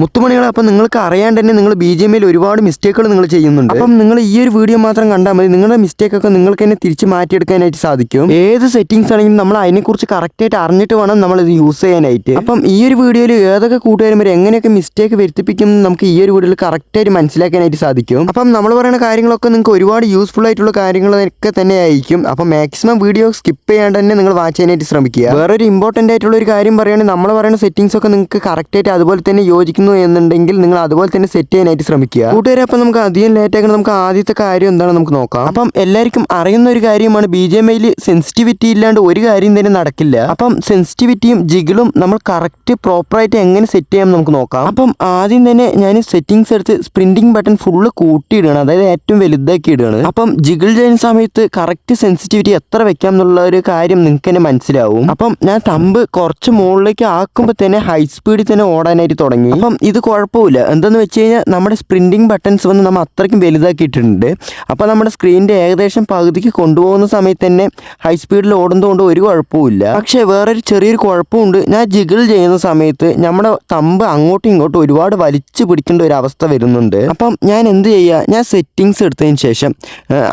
മുത്തുമണികളെ അപ്പം നിങ്ങൾക്ക് അറിയാണ്ട് തന്നെ നിങ്ങൾ ബി ജെ എമ്മിൽ ഒരുപാട് മിസ്റ്റേക്കുകൾ നിങ്ങൾ ചെയ്യുന്നുണ്ട്. അപ്പം നിങ്ങൾ ഈ ഒരു വീഡിയോ മാത്രം കണ്ടാൽ മതി. നിങ്ങളുടെ മിസ്റ്റേക്ക് ഒക്കെ നിങ്ങൾക്ക് തന്നെ തിരിച്ച് മാറ്റിയെടുക്കാനായിട്ട് സാധിക്കും. ഏത് സെറ്റിംഗ്സ് ആണെങ്കിലും നമ്മൾ അതിനെക്കുറിച്ച് കറക്റ്റായിട്ട് അറിഞ്ഞിട്ട് വേണം നമ്മൾ ഇത് യൂസ് ചെയ്യാനായിട്ട്. അപ്പം ഈ ഒരു വീഡിയോയിൽ ഏതൊക്കെ കൂട്ടുകാരും വരെ എങ്ങനെയൊക്കെ മിസ്റ്റേക്ക് വരുത്തിപ്പിക്കും നമുക്ക് ഈ ഒരു വീഡിയോയിൽ കറക്റ്റായിട്ട് മനസ്സിലാക്കാനായിട്ട് സാധിക്കും. അപ്പം നമ്മൾ പറയുന്ന കാര്യങ്ങളൊക്കെ നിങ്ങൾക്ക് ഒരുപാട് യൂസ്ഫുൾ ആയിട്ടുള്ള കാര്യങ്ങളൊക്കെ തന്നെ ആയിരിക്കും. അപ്പം മാക്സിമം വീഡിയോ സ്കിപ്പ് ചെയ്യാണ്ട് തന്നെ നിങ്ങൾ വാച്ച് ചെയ്യാനായിട്ട് ശ്രമിക്കുക. വേറൊരു ഇമ്പോർട്ടന്റ് ആയിട്ടുള്ള ഒരു കാര്യം പറയുകയാണെങ്കിൽ നമ്മൾ പറയുന്ന സെറ്റിംഗ്സ് ഒക്കെ നിങ്ങൾക്ക് കറക്റ്റായിട്ട് അതുപോലെ തന്നെ യോജിക്കുന്നു എന്നുണ്ടെങ്കിൽ നിങ്ങൾ അതുപോലെ തന്നെ സെറ്റ് ചെയ്യാനായിട്ട് ശ്രമിക്കുക. കൂട്ടുകാരെ അപ്പം നമുക്ക് അധികം ലേറ്റ് ആക്കണം നമുക്ക് ആദ്യത്തെ കാര്യം എന്താണ് നമുക്ക് നോക്കാം. അപ്പം എല്ലാവർക്കും അറിയുന്ന ഒരു കാര്യമാണ് ബി ജെ എം ഐയിൽ സെൻസിറ്റിവിറ്റി ഇല്ലാണ്ട് ഒരു കാര്യം തന്നെ നടക്കില്ല. അപ്പം സെൻസിറ്റിവിറ്റിയും ജിഗിളും നമ്മൾ കറക്റ്റ് പ്രോപ്പറായിട്ട് എങ്ങനെ സെറ്റ് ചെയ്യാം നമുക്ക് നോക്കാം. അപ്പം ആദ്യം തന്നെ ഞാൻ സെറ്റിങ്സ് എടുത്ത് സ്പ്രിന്റിംഗ് ബട്ടൺ ഫുള്ള് കൂട്ടിയിടുകയാണ്. അതായത് ഏറ്റവും വലുതാക്കി ഇടുകയാണ്. അപ്പം ജിഗിൾ ചെയ്യുന്ന സമയത്ത് കറക്റ്റ് സെൻസിറ്റിവിറ്റി എത്ര വെക്കാം എന്നുള്ള ഒരു കാര്യം നിങ്ങൾക്ക് തന്നെ മനസ്സിലാവും. അപ്പം ഞാൻ തമ്പ് കുറച്ച് മുകളിലേക്ക് ആക്കുമ്പോൾ തന്നെ ഹൈ സ്പീഡിൽ തന്നെ ഓടാനായിട്ട് തുടങ്ങി. അപ്പം ഇത് കുഴപ്പമില്ല. എന്തെന്ന് വെച്ച് കഴിഞ്ഞാൽ നമ്മുടെ സ്പ്രിന്റിംഗ് ബട്ടൺസ് വന്ന് നമ്മൾ അത്രയ്ക്കും വലുതാക്കിയിട്ടുണ്ട്. അപ്പോൾ നമ്മുടെ സ്ക്രീനിന്റെ ഏകദേശം പകുതിക്ക് കൊണ്ടുപോകുന്ന സമയത്ത് തന്നെ ഹൈ സ്പീഡിൽ ഓടുന്നതുകൊണ്ട് ഒരു കുഴപ്പമില്ല പക്ഷേ വേറൊരു ചെറിയൊരു കുഴപ്പമുണ്ട് ഞാൻ ജിഗിൾ ചെയ്യുന്ന സമയത്ത് നമ്മുടെ തമ്പ് അങ്ങോട്ടും ഇങ്ങോട്ടും ഒരുപാട് വലിച്ചു പിടിക്കേണ്ട ഒരു അവസ്ഥ വരുന്നുണ്ട്. അപ്പം ഞാൻ എന്ത് ചെയ്യുക ഞാൻ സെറ്റിങ്സ് എടുത്തതിന് ശേഷം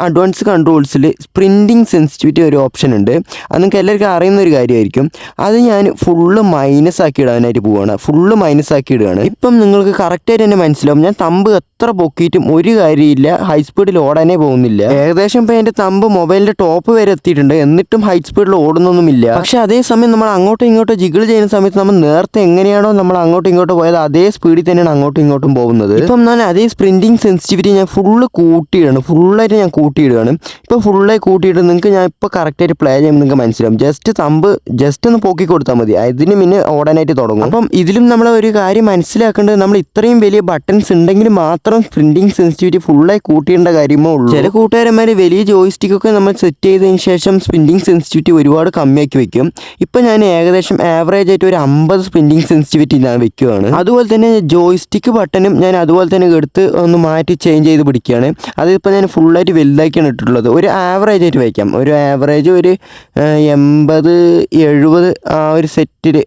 അഡ്വാൻസ് കൺട്രോൾസിൽ സ്പ്രിന്റിങ് സെൻസിറ്റിവിറ്റി ഒരു ഓപ്ഷൻ ഉണ്ട്. അത് നിങ്ങൾക്ക് എല്ലാവർക്കും അറിയുന്ന ഒരു കാര്യമായിരിക്കും. അത് ഞാൻ ഫുള്ള് മൈനസ് ആക്കി ഇടാനായിട്ട് പോവുകയാണ് ഫുള്ള് മൈനസ് ആക്കി ഇടുകയാണ്. ഇപ്പം നിങ്ങൾക്ക് കറക്റ്റായിട്ട് തന്നെ മനസ്സിലാവും. ഞാൻ തമ്പ് എത്ര പൊക്കിയിട്ടും ഒരു കാര്യമില്ല. ഹൈ സ്പീഡിൽ ഓടാനേ പോകുന്നില്ല. ഏകദേശം ഇപ്പം എന്റെ തമ്പ് മൊബൈലിന്റെ ടോപ്പ് വരെ എത്തിയിട്ടുണ്ട്. എന്നിട്ടും ഹൈ സ്പീഡിൽ ഓടുന്നൊന്നുമില്ല. പക്ഷെ അതേസമയം നമ്മൾ അങ്ങോട്ടും ഇങ്ങോട്ടും ജിഗിൾ ചെയ്യുന്ന സമയത്ത് നമ്മൾ നേരത്തെ എങ്ങനെയാണോ നമ്മൾ അങ്ങോട്ടും ഇങ്ങോട്ടും പോയത് അതേ സ്പീഡിൽ തന്നെയാണ് അങ്ങോട്ടും ഇങ്ങോട്ടും പോകുന്നത്. ഇപ്പം ഞാൻ അതേ സ്പ്രിന്റിങ് സെൻസിറ്റിവിറ്റി ഞാൻ ഫുള്ള് കൂട്ടിയിടുകയാണ് ഫുള്ളായിട്ട് ഞാൻ കൂട്ടിയിടുകയാണ്. ഇപ്പോൾ ഫുള്ളായി കൂട്ടിയിട്ട് നിങ്ങൾക്ക് ഞാൻ ഇപ്പോൾ കറക്റ്റായിട്ട് പ്ലേ ചെയ്യുമ്പോൾ നിങ്ങൾക്ക് മനസ്സിലാവും. ജസ്റ്റ് തമ്പ് ജസ്റ്റ് ഒന്ന് പൊക്കി കൊടുത്താൽ മതി. അതിന് പിന്നെ ഓടാനായിട്ട് തുടങ്ങും. അപ്പം ഇതിലും നമ്മൾ ഒരു കാര്യം മനസ്സിലാക്കേണ്ടത് നമ്മൾ ഇത്രയും വലിയ ബട്ടൺസ് ഉണ്ടെങ്കിൽ മാത്രം പ്രിന്റിംഗ് സെൻസിറ്റിവിറ്റി ഫുള്ളായി കൂട്ടേണ്ട കാര്യമേ ഉള്ളൂ. ചില കൂട്ടുകാരന്മാർ വലിയ ജോയിസ്റ്റിക്കൊക്കെ നമ്മൾ സെറ്റ് ചെയ്തതിന് ശേഷം സ്പിന്നിങ് സെൻസിറ്റിവിറ്റി ഒരുപാട് കമ്മിയാക്കി വെക്കും. ഇപ്പം ഞാൻ ഏകദേശം ആവറേജ് ആയിട്ട് ഒരു അമ്പത് സ്പിന്നിങ് സെൻസിറ്റിവിറ്റി ഞാൻ വെക്കുകയാണ് അതുപോലെ തന്നെ ജോയിസ്റ്റിക്ക് ബട്ടണും ഞാൻ അതുപോലെ തന്നെ എടുത്ത് ഒന്ന് മാറ്റി ചേഞ്ച് ചെയ്ത് പിടിക്കുകയാണ്. അതിപ്പോൾ ഞാൻ ഫുള്ളായിട്ട് വലുതാക്കിയാണ് ഇട്ടിട്ടുള്ളത്. ഒരു ആവറേജ് ആയിട്ട് വയ്ക്കാം ഒരു ആവറേജ് ഒരു എൺപത് എഴുപത് ആ ഒരു സെറ്റിൽ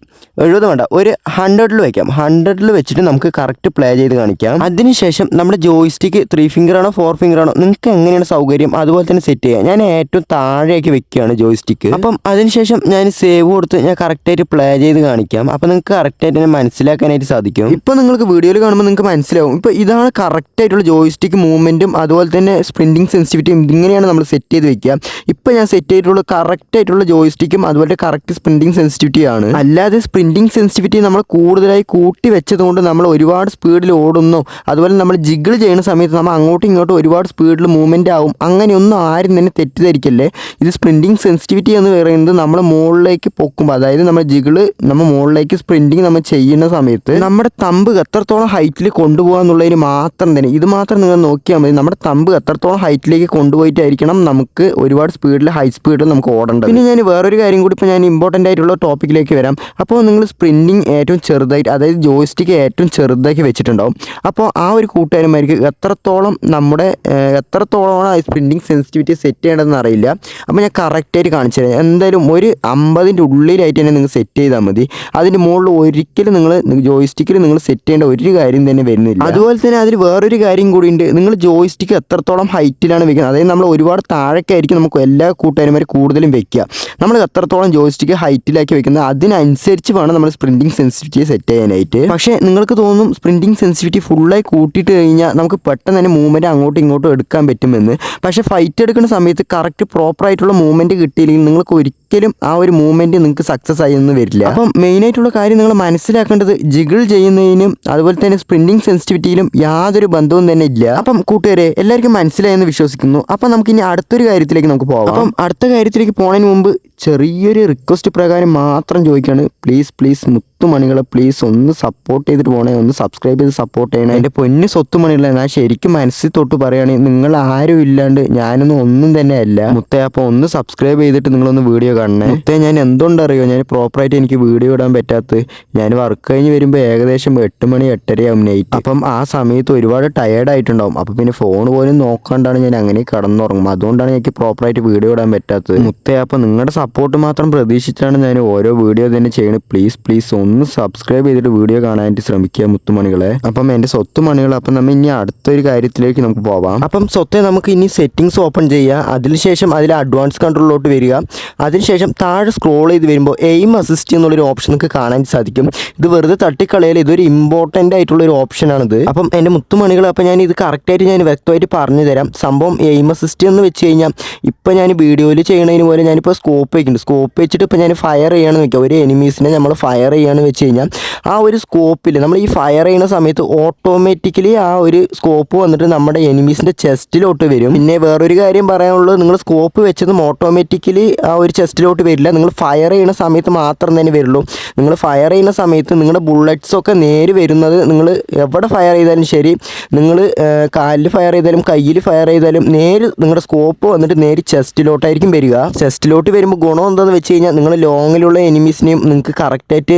എഴുപത് വേണ്ട. ഒരു ഹൺഡ്രഡിൽ വയ്ക്കാം ഹൺഡ്രഡിൽ വെച്ചിട്ട് നമുക്ക് കറക്റ്റ് പ്ലേ ചെയ്ത് കാണിക്കാം. അതിനുശേഷം നമ്മുടെ ജോയിസ്റ്റിക്ക് ത്രീ ഫിംഗർ ആണോ ഫോർ ഫിംഗർ ആണോ നിങ്ങൾക്ക് എങ്ങനെയാണ് സൗകര്യം? അതുപോലെ തന്നെ സെറ്റ് ചെയ്യാം. ഞാൻ ഏറ്റവും താഴേക്ക് വെക്കുകയാണ് ജോയിസ്റ്റിക്ക് അപ്പം അതിനുശേഷം ഞാൻ സേവ് കൊടുത്ത് ഞാൻ കറക്റ്റായിട്ട് പ്ലേ ചെയ്ത് കാണിക്കാം. അപ്പം നിങ്ങൾക്ക് കറക്റ്റായിട്ട് തന്നെ മനസ്സിലാക്കാനായിട്ട് സാധിക്കും. ഇപ്പോൾ നിങ്ങൾക്ക് വീഡിയോയിൽ കാണുമ്പോൾ നിങ്ങൾക്ക് മനസ്സിലാവും. ഇപ്പോൾ ഇതാണ് കറക്റ്റ് ആയിട്ടുള്ള ജോയിസ്റ്റിക്ക് മൂവ്മെന്റും അതുപോലെ തന്നെ സ്പ്രിന്റിംഗ് സെൻസിറ്റിവിറ്റിയും ഇങ്ങനെയാണ് നമ്മൾ സെറ്റ് ചെയ്ത് വെക്കുക. ഇപ്പോൾ ഞാൻ സെറ്റ് ചെയ്തിട്ടുള്ള കറക്റ്റ് ആയിട്ടുള്ള ജോയിസ്റ്റിക്കും അതുപോലെ കറക്റ്റ് സ്പ്രിന്റിംഗ് സെൻസിറ്റിവിറ്റിയാണ് അല്ലാതെ സ്പ്രിന്റിംഗ് സെൻസിറ്റിവിറ്റി നമ്മൾ കൂടുതലായി കൂട്ടി വെച്ചതുകൊണ്ട് നമ്മൾ ഒരുപാട് സ്പീഡിൽ ഓടുന്നു. അതുപോലെ നമ്മൾ ജിഗിൾ ചെയ്യുന്ന സമയത്ത് നമ്മൾ അങ്ങോട്ടും ഇങ്ങോട്ടും ഒരുപാട് സ്പീഡിൽ മൂവ്മെന്റ് ആവും. അങ്ങനെയൊന്നും ആരും തന്നെ തെറ്റിദ്ധരിക്കല്ലേ? ഇത് സ്പ്രിന്റിങ് സെൻസിറ്റിവിറ്റി എന്ന് പറയുന്നത് നമ്മൾ മുകളിലേക്ക് പൊക്കുമ്പോൾ അതായത് നമ്മൾ ജിഗിൾ നമ്മൾ മുകളിലേക്ക് സ്പ്രിന്റിങ് നമ്മൾ ചെയ്യുന്ന സമയത്ത് നമ്മുടെ തമ്പ് എത്രത്തോളം ഹൈറ്റിൽ കൊണ്ടുപോകുക എന്നുള്ളതിന് മാത്രം തന്നെ ഇത് മാത്രം നിങ്ങൾ നോക്കിയാൽ മതി. നമ്മുടെ തമ്പ് എത്രത്തോളം ഹൈറ്റിലേക്ക് കൊണ്ടുപോയിട്ടായിരിക്കണം നമുക്ക് ഒരുപാട് സ്പീഡിൽ ഹൈ സ്പീഡിൽ നമുക്ക് ഓടേണ്ടത്. പിന്നെ ഞാൻ വേറൊരു കാര്യം കൂടി ഇപ്പോൾ ഞാൻ ഇമ്പോർട്ടന്റ് ആയിട്ടുള്ള ടോപ്പിക്കിലേക്ക് വരാം. അപ്പോൾ നിങ്ങൾ സ്പ്രിന്റിങ് ഏറ്റവും ചെറുതായിട്ട് അതായത് ജോയിസ്റ്റിക്ക് ഏറ്റവും ചെറുതാക്കി വെച്ചിട്ടുണ്ടാവും. അപ്പോൾ ആ ഒരു കൂട്ടുകാരന്മാർക്ക് എത്രത്തോളം നമ്മുടെ എത്രത്തോളമാണ് ആ സ്പ്രിന്റിങ് സെൻസിറ്റിവിറ്റി സെറ്റ് ചെയ്യേണ്ടതെന്ന് അറിയില്ല. അപ്പോൾ ഞാൻ കറക്റ്റായിട്ട് കാണിച്ചു തരാം. എന്തായാലും ഒരു അമ്പതിന്റെ ഉള്ളിലായിട്ട് തന്നെ നിങ്ങൾ സെറ്റ് ചെയ്താൽ മതി. അതിന്റെ മുകളിൽ ഒരിക്കലും നിങ്ങൾ ജോയിസ്റ്റിക്കിൽ നിങ്ങൾ സെറ്റ് ചെയ്യേണ്ട ഒരു കാര്യം തന്നെ വരുന്നില്ല. അതുപോലെ തന്നെ അതിൽ വേറൊരു കാര്യം കൂടി ഉണ്ട്. നിങ്ങൾ ജോയിസ്റ്റിക്ക് എത്രത്തോളം ഹൈറ്റിലാണ് വെക്കുന്നത്? അതായത് നമ്മൾ ഒരുപാട് താഴേക്കായിരിക്കും നമുക്ക് എല്ലാ കൂട്ടുകാരന്മാരും കൂടുതലും വെക്കുക. നമ്മൾ എത്രത്തോളം ജോയിസ്റ്റിക്ക് ഹൈറ്റിലാക്കി വെക്കുന്നത്? അതിനനുസരിച്ച് വേണം നമ്മൾ സ്പ്രിന്റിങ് സെൻസിറ്റിവിറ്റി സെറ്റ് ചെയ്യാനായിട്ട്. പക്ഷേ നിങ്ങൾക്ക് തോന്നും സ്പ്രിന്റിംഗ് സെൻസിറ്റിവിറ്റി ഫുള്ളായി കൂട്ടിയിട്ട് കഴിഞ്ഞാൽ നമുക്ക് പെട്ടെന്ന് തന്നെ മൂവ്മെന്റ് അങ്ങോട്ടും ഇങ്ങോട്ടും എടുക്കാൻ പറ്റുമെന്ന്. പക്ഷേ ഫൈറ്റ് എടുക്കുന്ന സമയത്ത് കറക്റ്റ് പ്രോപ്പറായിട്ടുള്ള മൂവ്മെന്റ് കിട്ടിയില്ലെങ്കിൽ നിങ്ങൾക്ക് ഒരിക്കലും ആ ഒരു മൂവ്മെന്റ് നിങ്ങൾക്ക് സക്സസ് ആയി ഒന്നും വരില്ല. അപ്പം മെയിനായിട്ടുള്ള കാര്യം നിങ്ങൾ മനസ്സിലാക്കേണ്ടത് ജിഗിൾ ചെയ്യുന്നതിനും അതുപോലെ തന്നെ സ്പ്രിന്റിംഗ് സെൻസിറ്റിവിറ്റിയിലും യാതൊരു ബന്ധവും തന്നെ ഇല്ല. അപ്പം കൂട്ടുകാരെ എല്ലാവർക്കും മനസ്സിലായെന്ന് വിശ്വസിക്കുന്നു. അപ്പം നമുക്ക് ഇനി അടുത്തൊരു കാര്യത്തിലേക്ക് നമുക്ക് പോകാം അപ്പം അടുത്ത കാര്യത്തിലേക്ക് പോണതിന് മുമ്പ് ചെറിയൊരു റിക്വസ്റ്റ് പ്രകാരം മാത്രം ചോദിക്കുകയാണ് പ്ലീസ് പ്ലീസ് മുത്തുമണികളെ പ്ലീസ് ഒന്ന് സപ്പോർട്ട് ചെയ്തിട്ട് പോകണേ ഒന്ന് സബ്സ്ക്രൈബ് ചെയ്ത് സപ്പോർട്ട് ചെയ്യണേ. എന്റെ പൊന്ന് സ്വത്തുമണികളെ ഞാൻ ശരിക്കും മനസ്സിൽ തൊട്ട് പറയുകയാണെങ്കിൽ നിങ്ങൾ ആരും ഇല്ലാണ്ട് ഞാനൊന്നും ഒന്നും തന്നെ അല്ല. മുത്തേ അപ്പോൾ ഒന്ന് സബ്സ്ക്രൈബ് ചെയ്തിട്ട് നിങ്ങളൊന്ന് വീഡിയോ കാണണേ. മുത്തേ ഞാൻ എന്തുകൊണ്ടറിയോ ഞാൻ പ്രോപ്പറായിട്ട് എനിക്ക് വീഡിയോ ഇടാൻ പറ്റാത്തത്. ഞാൻ വർക്ക് കഴിഞ്ഞ് വരുമ്പോൾ ഏകദേശം എട്ട് മണി എട്ടരയാവും നൈറ്റ് അപ്പം ആ സമയത്ത് ഒരുപാട് ടയേർഡ് ആയിട്ടുണ്ടാവും. അപ്പം പിന്നെ ഫോൺ പോലും നോക്കാണ്ടാണ് ഞാൻ അങ്ങനെ കിടന്നുറങ്ങും. അതുകൊണ്ടാണ് എനിക്ക് പ്രോപ്പറായിട്ട് വീഡിയോ ഇടാൻ പറ്റാത്തത്. മുത്തേ അപ്പം നിങ്ങളുടെ സപ്പോർട്ട് മാത്രം പ്രതീക്ഷിച്ചാണ് ഞാൻ ഓരോ വീഡിയോ തന്നെ ചെയ്യുന്നത് പ്ലീസ് പ്ലീസ് ഒന്ന് സബ്സ്ക്രൈബ് ചെയ്തിട്ട് വീഡിയോ കാണാനായിട്ട് ശ്രമിക്കുക മുത്തുമണികളെ. അപ്പം എന്റെ സ്വത്ത് മണികൾ അപ്പം നമ്മൾ ഇനി അടുത്തൊരു കാര്യത്തിലേക്ക് നമുക്ക് പോവാം. അപ്പം സ്വത്തെ നമുക്ക് ഇനി സെറ്റിങ്സ് ഓപ്പൺ ചെയ്യുക അതിനുശേഷം അതിൽ അഡ്വാൻസ് കൺട്രോളിലോട്ട് വരിക. അതിനുശേഷം താഴെ സ്ക്രോൾ ചെയ്ത് വരുമ്പോൾ എയിം അസിസ്റ്റ് എന്നുള്ളൊരു ഓപ്ഷൻ നിങ്ങൾക്ക് കാണാൻ സാധിക്കും. ഇത് വെറുതെ തട്ടിക്കളയൽ ഇതൊരു ഇമ്പോർട്ടന്റ് ആയിട്ടുള്ള ഒരു ഓപ്ഷനാണിത് അപ്പം എന്റെ മുത്തുമണികൾ അപ്പം ഞാൻ ഇത് കറക്റ്റായിട്ട് ഞാൻ വ്യക്തമായിട്ട് പറഞ്ഞു തരാം സംഭവം എയിം അസിസ്റ്റ് എന്ന് വെച്ച് കഴിഞ്ഞാൽ ഇപ്പം ഞാൻ വീഡിയോയിൽ ചെയ്യണതിന് പോലെ ഞാനിപ്പോൾ സ്കോപ്പ് വയ്ക്കുന്നുണ്ട് സ്കോപ്പ് വെച്ചിട്ട് ഇപ്പോൾ ഞാൻ ഫയർ ചെയ്യണമെന്ന് വെക്കുക. ഒരു എനിമീസിനെ നമ്മൾ ഫയർ ചെയ്യുകയാണെന്ന് വെച്ച് കഴിഞ്ഞാൽ ആ ഒരു സ്കോപ്പിൽ നമ്മൾ ഈ ഫയർ ചെയ്യുന്ന സമയത്ത് ഓട്ടോമാറ്റിക്കലി ആ ഒരു സ്കോപ്പ് വന്നിട്ട് നമ്മുടെ എനിമീസിന്റെ ചെസ്റ്റിലോട്ട് വരും. പിന്നെ വേറൊരു കാര്യം പറയാനുള്ളത് നിങ്ങൾ സ്കോപ്പ് വെച്ചതും ഓട്ടോമാറ്റിക്കലി ആ ഒരു ചെസ്റ്റിലോട്ട് വരില്ല. നിങ്ങൾ ഫയർ ചെയ്യുന്ന സമയത്ത് മാത്രം തന്നെ വരുള്ളൂ. നിങ്ങൾ ഫയർ ചെയ്യുന്ന സമയത്ത് നിങ്ങളുടെ ബുള്ളറ്റ്സൊക്കെ നേര് വരുന്നത് നിങ്ങൾ എവിടെ ഫയർ ചെയ്താലും ശരി നിങ്ങൾ കാലിൽ ഫയർ ചെയ്താലും കയ്യിൽ ഫയർ ചെയ്താലും നേര് നിങ്ങളുടെ സ്കോപ്പ് വന്നിട്ട് നേര് ചെസ്റ്റിലോട്ടായിരിക്കും വരിക. ചെസ്റ്റിലോട്ട് വരുമ്പോൾ ഗുണം എന്താണെന്ന് വെച്ച് കഴിഞ്ഞാൽ നിങ്ങൾ ലോങ്ങിലുള്ള എനിമീസിനെയും നിങ്ങൾക്ക് കറക്റ്റായിട്ട്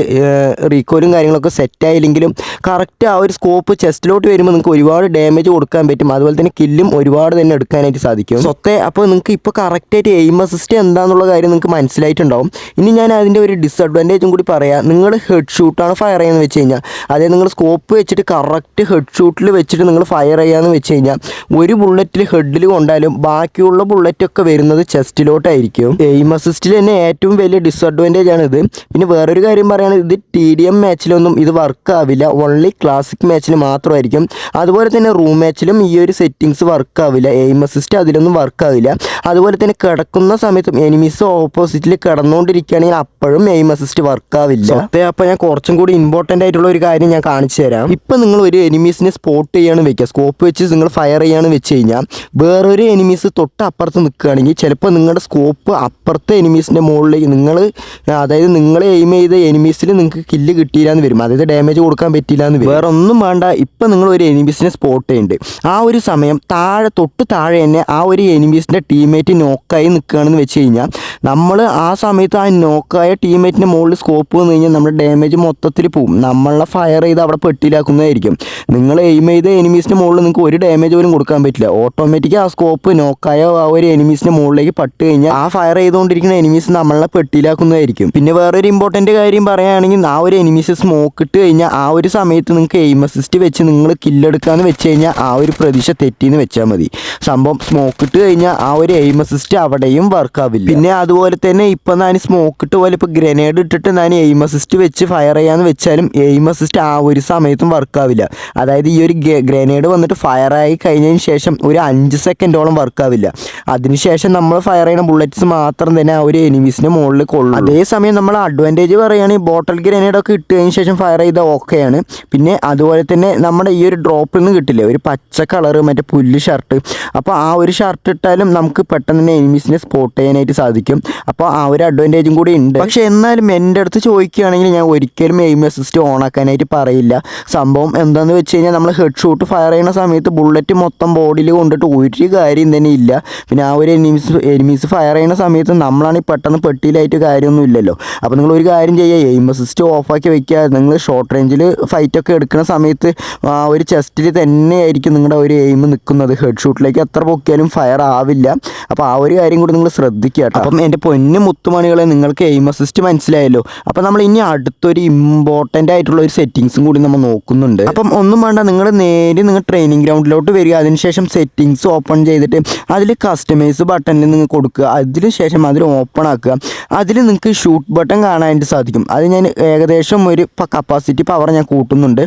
റീകോലും കാര്യങ്ങളൊക്കെ സെറ്റായില്ലെങ്കിലും കറക്റ്റ് ആ ഒരു സ്കോപ്പ് ചെസ്റ്റിലോട്ട് വരുമ്പോൾ നിങ്ങൾക്ക് ഒരുപാട് ഡാമേജ് കൊടുക്കാൻ പറ്റും. അതുപോലെ തന്നെ കില്ലും ഒരുപാട് തന്നെ എടുക്കാനായിട്ട് സാധിക്കും. സ്വത്തെ അപ്പോൾ നിങ്ങൾക്ക് ഇപ്പോൾ കറക്റ്റായിട്ട് എയിം അസിസ്റ്റ് എന്താണെന്നുള്ള കാര്യം നിങ്ങൾക്ക് മനസ്സിലായിട്ടുണ്ടാവും. ഇനി ഞാൻ അതിന്റെ ഒരു ഡിസഡ്വാന്റേജും കൂടി പറയാം. നിങ്ങൾ ഹെഡ് ഷൂട്ടാണ് ഫയർ ചെയ്യുന്നത് വെച്ച് കഴിഞ്ഞാൽ അതായത് നിങ്ങൾ സ്കോപ്പ് വെച്ചിട്ട് കറക്റ്റ് ഹെഡ് ഷൂട്ടിൽ വെച്ചിട്ട് നിങ്ങൾ ഫയർ ചെയ്യാമെന്ന് വെച്ച് കഴിഞ്ഞാൽ ഒരു ബുള്ളറ്റിൽ ഹെഡിൽ കൊണ്ടാലും ബാക്കിയുള്ള ബുള്ളറ്റൊക്കെ വരുന്നത് ചെസ്റ്റിലോട്ടായിരിക്കും എയിം അസിസ്റ്റിൽ തന്നെ ഏറ്റവും വലിയ ഡിസഡ്വാന്റേജ് ആണ് ഇത് പിന്നെ വേറൊരു കാര്യം പറയുകയാണെങ്കിൽ ഇത് ടി ഡി എം മാച്ചിലൊന്നും ഇത് വർക്ക് ആവില്ല. ഓൺലി ക്ലാസിക് മാച്ചിൽ മാത്രമായിരിക്കും. അതുപോലെ തന്നെ റൂം മാച്ചിലും ഈ ഒരു സെറ്റിങ്സ് വർക്ക് ആവില്ല. എയിം അസിസ്റ്റ് അതിലൊന്നും വർക്ക് ആവില്ല. അതുപോലെ തന്നെ കിടക്കുന്ന സമയത്തും എനിമീസ് ഓപ്പോസിറ്റിൽ കിടന്നുകൊണ്ടിരിക്കുകയാണെങ്കിൽ അപ്പോഴും എയിം അസിസ്റ്റ് വർക്ക് ആവില്ല. അപ്പോൾ ഞാൻ കുറച്ചും കൂടി ഇമ്പോർട്ടന്റ് ആയിട്ടുള്ള ഒരു കാര്യം ഞാൻ കാണിച്ചു തരാം. ഇപ്പം നിങ്ങൾ ഒരു എനിമീസിനെ സ്പോട്ട് ചെയ്യാണ് വെക്കുക. സ്കോപ്പ് വെച്ച് നിങ്ങൾ ഫയർ ചെയ്യാണ് വെച്ച് കഴിഞ്ഞാൽ വേറൊരു എനിമീസ് തൊട്ട് അപ്പുറത്ത് നിൽക്കുകയാണെങ്കിൽ ചിലപ്പോൾ നിങ്ങളുടെ സ്കോപ്പ് അപ്പുറത്തെ എനിമീസിന്റെ മുകളിലേക്ക് നിങ്ങൾ അതായത് നിങ്ങൾ എയിം ചെയ്ത എനിമീസിൽ നിങ്ങൾക്ക് കില്ല് കിട്ടിയില്ല എന്ന് വരും. അതായത് ഡാമേജ് കൊടുക്കാൻ പറ്റില്ല എന്ന് വരും. വേറെ ഒന്നും വേണ്ട. ഇപ്പം നിങ്ങൾ ഒരു എനിമീസിനെ സ്പോട്ട് ചെയ്യുന്നുണ്ട്. ആ ഒരു സമയം താഴെ തൊട്ട് താഴെ തന്നെ ആ ഒരു എനിമീസിന്റെ ടീംമേറ്റ് നോക്കായി നിൽക്കുകയാണെന്ന് വെച്ച് കഴിഞ്ഞാൽ നമ്മൾ ആ സമയത്ത് ആ നോക്കായ ടീമേറ്റിന്റെ മുകളിൽ സ്കോപ്പ് വന്നു കഴിഞ്ഞാൽ നമ്മുടെ ഡാമേജ് മൊത്തത്തിൽ പോവും. നമ്മളെ ഫയർ ചെയ്ത് അവിടെ പെട്ടിലാക്കുന്നതായിരിക്കും നിങ്ങൾ എയിം ചെയ്ത എനിമീസിന്റെ മുകളിൽ നിങ്ങൾക്ക് ഒരു ഡാമേജ് പോലും കൊടുക്കാൻ പറ്റില്ല. ഓട്ടോമാറ്റിക് ആ സ്കോപ്പ് നോക്കായ ആ ഒരു എനിമീസിന്റെ മുകളിലേക്ക് പട്ട് കഴിഞ്ഞാൽ ആ ഫയർ ചെയ്തുകൊണ്ടിരിക്കുന്ന എനിമീസ് നമ്മളെ പെട്ടിയിലാക്കുന്നതായിരിക്കും. പിന്നെ വേറൊരു ഇമ്പോർട്ടന്റ് കാര്യം പറയുകയാണെങ്കിൽ ആ ഒരു എനിമീസ് സ്മോക്ക് ഇട്ട് കഴിഞ്ഞാൽ ആ ഒരു സമയത്ത് നിങ്ങൾക്ക് എയിം അസിസ്റ്റ് വെച്ച് നിങ്ങൾ കില്ലെടുക്കാന്ന് വെച്ച് കഴിഞ്ഞാൽ ആ ഒരു പ്രതീക്ഷ തെറ്റിന്ന് വെച്ചാൽ മതി. സംഭവം സ്മോക്ക് ഇട്ട് കഴിഞ്ഞാൽ ആ ഒരു എയിം അസിസ്റ്റ് അവിടെയും വർക്ക് ആവില്ല. പിന്നെ അതുപോലെ തന്നെ ഇപ്പം ഞാൻ സ്മോക്ക് ഇട്ട് പോലെ ഇപ്പോൾ ഗ്രനേഡ് ഇട്ടിട്ട് ഞാൻ എയിം അസിസ്റ്റ് വെച്ച് ഫയർ ചെയ്യാന്ന് വെച്ചാലും എയിം അസിസ്റ്റ് ആ ഒരു സമയത്തും വർക്ക് ആവില്ല. അതായത് ഈ ഒരു ഗ്രനേഡ് വന്നിട്ട് ഫയർ ആയി കഴിഞ്ഞതിന് ശേഷം ഒരു അഞ്ച് സെക്കൻഡോളം വർക്ക് ആവില്ല. അതിനുശേഷം നമ്മൾ ഫയർ ചെയ്യുന്ന ബുള്ളറ്റ്സ് മാത്രം തന്നെ ഒരു എനിമീസിന്റെ മുകളിൽ കൊള്ളും അതേസമയം നമ്മൾ അഡ്വാന്റേജ് പറയുകയാണെങ്കിൽ ബോട്ടൽ ഗ്രനേഡ് ഒക്കെ ഇട്ട് കഴിഞ്ഞ ശേഷം ഫയർ ചെയ്താൽ ഓക്കെയാണ്. പിന്നെ അതുപോലെ തന്നെ നമ്മുടെ ഈ ഒരു ഡ്രോപ്പിൽ നിന്ന് കിട്ടില്ലേ ഒരു പച്ച കളറ് മറ്റേ പുല്ല് ഷർട്ട് അപ്പോൾ ആ ഒരു ഷർട്ട് ഇട്ടാലും നമുക്ക് പെട്ടെന്ന് തന്നെ എനിമീസിനെ സ്പോട്ട് ചെയ്യാനായിട്ട് സാധിക്കും. അപ്പോൾ ആ ഒരു അഡ്വാന്റേജും കൂടി ഉണ്ട്. പക്ഷേ എന്നാലും എന്റെ അടുത്ത് ചോദിക്കുകയാണെങ്കിൽ ഞാൻ ഒരിക്കലും എയിം അസിസ്റ്റ് ഓൺ ആക്കാനായിട്ട് പറയില്ല. സംഭവം എന്താണെന്ന് വെച്ച് കഴിഞ്ഞാൽ നമ്മൾ ഹെഡ് ഷൂട്ട് ഫയർ ചെയ്യുന്ന സമയത്ത് ബുള്ളറ്റ് മൊത്തം ബോഡിയിൽ കൊണ്ടിട്ട് ഒരു കാര്യം തന്നെ ഇല്ല. പിന്നെ ആ ഒരു എനിമീസ് എനിമീസ് ഫയർ ചെയ്യുന്ന സമയത്ത് നമ്മളാണെങ്കിൽ പെട്ടെന്ന് പെട്ടിയിലായിട്ട് കാര്യമൊന്നും ഇല്ലല്ലോ. അപ്പോൾ നിങ്ങൾ ഒരു കാര്യം ചെയ്യുക എയിം അസിസ്റ്റ് ഓഫാക്കി വെക്കുക. നിങ്ങൾ ഷോർട്ട് റേഞ്ചിൽ ഫൈറ്റൊക്കെ എടുക്കുന്ന സമയത്ത് ഒരു ചെസ്റ്റിൽ തന്നെയായിരിക്കും നിങ്ങളുടെ ഒരു എയിം നിൽക്കുന്നത്. ഹെഡ് ഷൂട്ടിലേക്ക് എത്ര പൊക്കിയാലും ഫയർ ആവില്ല. അപ്പോൾ ആ ഒരു കാര്യം കൂടി നിങ്ങൾ ശ്രദ്ധിക്കുക അപ്പം എന്റെ പൊന്നു മുത്തുമണികളെ നിങ്ങൾക്ക് എയിം അസിസ്റ്റ് മനസ്സിലായല്ലോ. അപ്പോൾ നമ്മൾ ഇനി അടുത്തൊരു ഇമ്പോർട്ടന്റ് ആയിട്ടുള്ള ഒരു സെറ്റിങ്സും കൂടി നമ്മൾ നോക്കുന്നുണ്ട്. അപ്പം ഒന്നും വേണ്ട നിങ്ങൾ നേരെ നിങ്ങൾ ട്രെയിനിങ് ഗ്രൗണ്ടിലോട്ട് വരിക. അതിനുശേഷം സെറ്റിങ്സ് ഓപ്പൺ ചെയ്തിട്ട് അതിൽ കസ്റ്റമൈസ് ബട്ടണിൽ നിങ്ങൾ കൊടുക്കുക. അതിന് ശേഷം അതിൽ ഓപ്പൺ ആക്കുക. അതിൽ നിങ്ങൾക്ക് ഷൂട്ട് ബട്ടൺ കാണാനായിട്ട് സാധിക്കും. അത് ഞാൻ ഏകദേശം ഒരു കപ്പാസിറ്റി പവർ ഞാൻ കൂട്ടുന്നുണ്ട്.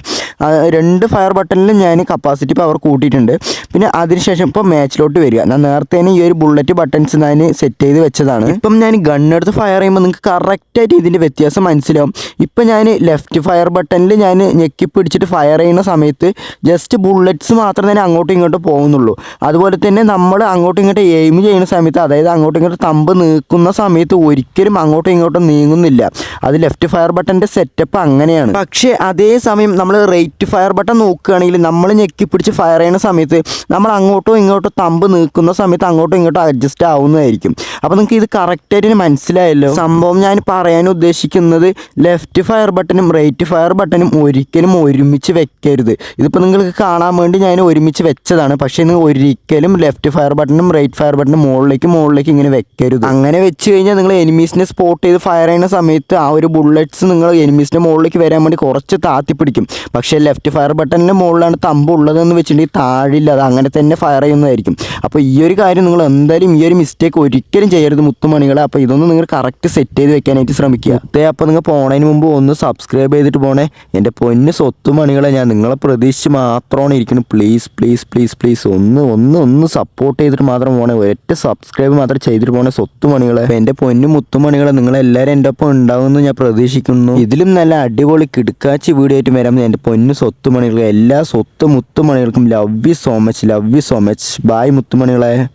രണ്ട് ഫയർ ബട്ടണിലും ഞാൻ കപ്പാസിറ്റി പവർ കൂട്ടിയിട്ടുണ്ട്. പിന്നെ അതിനുശേഷം ഇപ്പോൾ മാച്ചിലോട്ട് വരിക. ഞാൻ നേരത്തെ തന്നെ ഈ ഒരു ബുള്ളറ്റ് ബട്ടൺസ് ഞാൻ സെറ്റ് ചെയ്ത് വെച്ചതാണ്. ഇപ്പം ഞാൻ ഗണ്ണെടുത്ത് ഫയർ ചെയ്യുമ്പോൾ നിങ്ങൾക്ക് കറക്റ്റായിട്ട് ഇതിന്റെ വ്യത്യാസം മനസ്സിലാവും. ഇപ്പം ഞാൻ ലെഫ്റ്റ് ഫയർ ബട്ടണിൽ ഞാൻ ഞെക്കി പിടിച്ചിട്ട് ഫയർ ചെയ്യുന്ന സമയത്ത് ജസ്റ്റ് ബുള്ളറ്റ്സ് മാത്രം തന്നെ അങ്ങോട്ടും ഇങ്ങോട്ടും പോകുന്നുള്ളൂ. അതുപോലെ തന്നെ നമ്മൾ അങ്ങോട്ടും ഇങ്ങോട്ടും എയിം ചെയ്യുന്ന സമയത്ത് അതായത് അങ്ങോട്ടും ഇങ്ങോട്ടും തമ്പ് നീക്കുന്ന സമയത്ത് ഒരിക്കലും അങ്ങോട്ടും ഇങ്ങോട്ടും നീങ്ങുന്നില്ല. അത് ലെഫ്റ്റ് ഫയർ ബട്ടന്റെ സെറ്റപ്പ് അങ്ങനെയാണ്. പക്ഷേ അതേ സമയം നമ്മൾ റേറ്റ് ഫയർ ബട്ടൺ നോക്കുകയാണെങ്കിൽ നമ്മൾ ഞെക്കി പിടിച്ച് ഫയർ ചെയ്യുന്ന സമയത്ത് നമ്മൾ അങ്ങോട്ടോ ഇങ്ങോട്ടോ തമ്പ് നീക്കുന്ന സമയത്ത് അങ്ങോട്ടും ഇങ്ങോട്ടും അഡ്ജസ്റ്റ് ആവുന്നതായിരിക്കും. അപ്പോൾ നിങ്ങൾക്ക് ഇത് കറക്റ്റായിട്ട് മനസ്സിലായല്ലോ? സംഭവം ഞാൻ പറയാൻ ഉദ്ദേശിക്കുന്നത് ലെഫ്റ്റ് ഫയർ ബട്ടനും റൈറ്റ് ഫയർ ബട്ടനും ഒരിക്കലും ഒരുമിച്ച് വെക്കരുത്. ഇതിപ്പോൾ നിങ്ങൾക്ക് കാണാൻ വേണ്ടി ഞാൻ ഒരുമിച്ച് വെച്ചതാണ്. പക്ഷേ നിങ്ങൾ ഒരിക്കലും ലെഫ്റ്റ് ഫയർ ബട്ടനും റൈറ്റ് ഫയർ ബട്ടനും മുകളിലേക്ക് മുകളിലേക്ക് ഇങ്ങനെ വെക്കരുത്. അങ്ങനെ വെച്ച് കഴിഞ്ഞാൽ നിങ്ങൾ എനിമീസിനെ സ്പോട്ട് ചെയ്ത് ഫയർ ചെയ്യുന്ന സമയത്ത് ആ ഒരു ബുള്ളറ്റ്സ് നിങ്ങൾ എനിമീസിന്റെ മുകളിലേക്ക് വരാൻ വേണ്ടി കുറച്ച് താത്തി പിടിക്കും. പക്ഷേ ലെഫ്റ്റ് ഫയർ ബട്ടണിന്റെ മുകളിലാണ് തമ്പ് ഉള്ളതെന്ന് വെച്ചിട്ടുണ്ടെങ്കിൽ താഴില്ല അത് അങ്ങനെ തന്നെ ഫയർ ചെയ്യുന്നതായിരിക്കും. അപ്പോൾ ഈ ഒരു കാര്യം നിങ്ങൾ എന്തായാലും ഈ ഒരു മിസ്റ്റേക്ക് ഒരിക്കലും ചെയ്യരുത് മുത്തുമണികൾ അപ്പോൾ ഇതൊന്ന് നിങ്ങൾ കറക്റ്റ് സെറ്റ് ചെയ്ത് വെക്കാനായിട്ട് ശ്രമിക്കുക. അതേ അപ്പോൾ നിങ്ങൾ പോണതിന് മുമ്പ് ഒന്ന് സബ്സ്ക്രൈബ് ചെയ്തിട്ട് പോണേ. എന്റെ പൊന്ന് സ്വത്ത് മണികളെ ഞാൻ നിങ്ങളെ പ്രതീക്ഷിച്ച് മാത്രമാണ് ഇരിക്കുന്നത്. പ്ലീസ് പ്ലീസ് പ്ലീസ് പ്ലീസ് ഒന്ന് ഒന്ന് ഒന്ന് സപ്പോർട്ട് ചെയ്തിട്ട് മാത്രം പോണേ. ഒറ്റ സബ്സ്ക്രൈബ് മാത്രം ചെയ്തിട്ട് പോണേ സ്വത്ത് മണികളെ എന്റെ പൊന്നു മുത്തുമണികളെ നിങ്ങളെല്ലാവരും എന്റെ ഒപ്പം ഉണ്ടാവുമെന്ന് ഞാൻ പ്രതീക്ഷിക്കുന്നു. ഇതിലും നല്ല അടിപൊളി കിടക്കാച്ചി വീഡിയോ ആയിട്ട് വരാം എന്റെ പൊന്നു സ്വത്ത് മണികളെ എല്ലാ സ്വത്ത് മുത്തുമണികൾക്കും love you so much love you so much bye മുത്തുമണികളെ